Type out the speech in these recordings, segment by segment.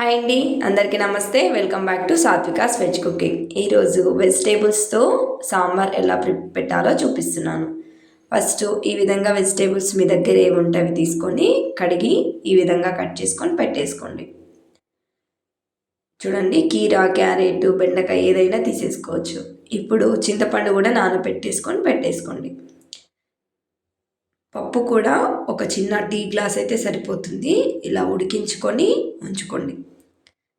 Hi అండి అందరికీ నమస్తే. Welcome back to Satvika's veg cooking. ఈరోజు వెజిటేబుల్స్తో సాంబార్ ఎలా ప్రి పెట్టాలో చూపిస్తున్నాను. ఫస్ట్ ఈ విధంగా వెజిటేబుల్స్ మీ దగ్గర ఏమి అవి తీసుకొని కడిగి ఈ విధంగా కట్ చేసుకొని పెట్టేసుకోండి. చూడండి కీరా క్యారెట్ బెండకాయ ఏదైనా తీసేసుకోవచ్చు. ఇప్పుడు చింతపండు కూడా నానబెట్టేసుకొని పెట్టేసుకోండి. పప్పు కూడా ఒక చిన్న టీ గ్లాస్ అయితే సరిపోతుంది. ఇలా ఉడికించుకొని ఉంచుకోండి.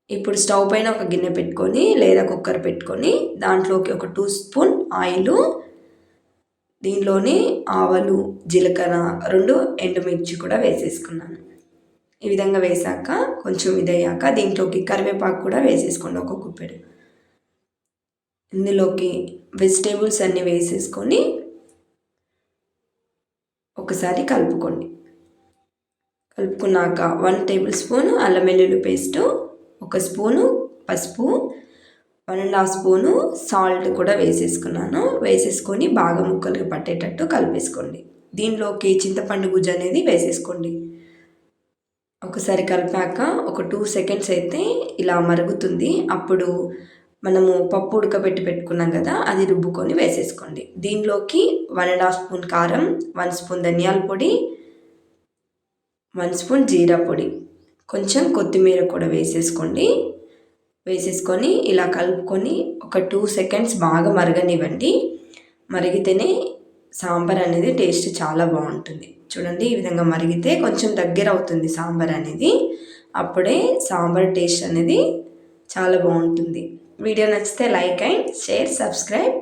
ఇప్పుడు స్టవ్ పైన ఒక గిన్నె పెట్టుకొని లేదా కుక్కర్ పెట్టుకొని దాంట్లోకి ఒక టూ స్పూన్ ఆయిల్ దీనిలోని ఆవలు జీలకర్ర రెండు ఎండుమిర్చి కూడా వేసేసుకున్నాను. ఈ విధంగా వేసాక కొంచెం ఇదయ్యాక దీంట్లోకి కరివేపాకు కూడా వేసేసుకోండి ఒక కుప్పెడు. ఇందులోకి వెజిటేబుల్స్ అన్నీ వేసేసుకొని ఒకసారి కలుపుకోండి. కలుపుకున్నాక వన్ టేబుల్ స్పూన్ అల్లం వెల్లుల్లి పేస్టు ఒక స్పూను పసుపు one and half spoon salt కూడా వేసేసుకున్నాను. వేసేసుకొని బాగా ముక్కలకి పట్టేటట్టు కలిపేసుకోండి. దీనిలోకి చింతపండు గుజ్జు అనేది వేసేసుకోండి. ఒకసారి కలిపాక ఒక టూ సెకండ్స్ అయితే ఇలా మరుగుతుంది. అప్పుడు మనము పప్పు ఉడకబెట్టి పెట్టుకున్నాం కదా అది రుబ్బుకొని వేసేసుకోండి. దీనిలోకి వన్ అండ్ హాఫ్ స్పూన్ కారం వన్ స్పూన్ ధనియాల పొడి వన్ స్పూన్ జీరా పొడి. కొంచెం కొత్తిమీర కూడా వేసేసుకోండి. వేసేసుకొని ఇలా కలుపుకొని ఒక టూ సెకండ్స్ బాగా మరగనివ్వండి. మరిగితేనే సాంబార్ అనేది టేస్ట్ చాలా బాగుంటుంది. చూడండి ఈ విధంగా మరిగితే కొంచెం దగ్గర అవుతుంది సాంబార్ అనేది. అప్పుడే సాంబార్ టేస్ట్ అనేది చాలా బాగుంటుంది. వీడియో నచ్చితే లైక్ అండ్ షేర్ సబ్స్క్రైబ్.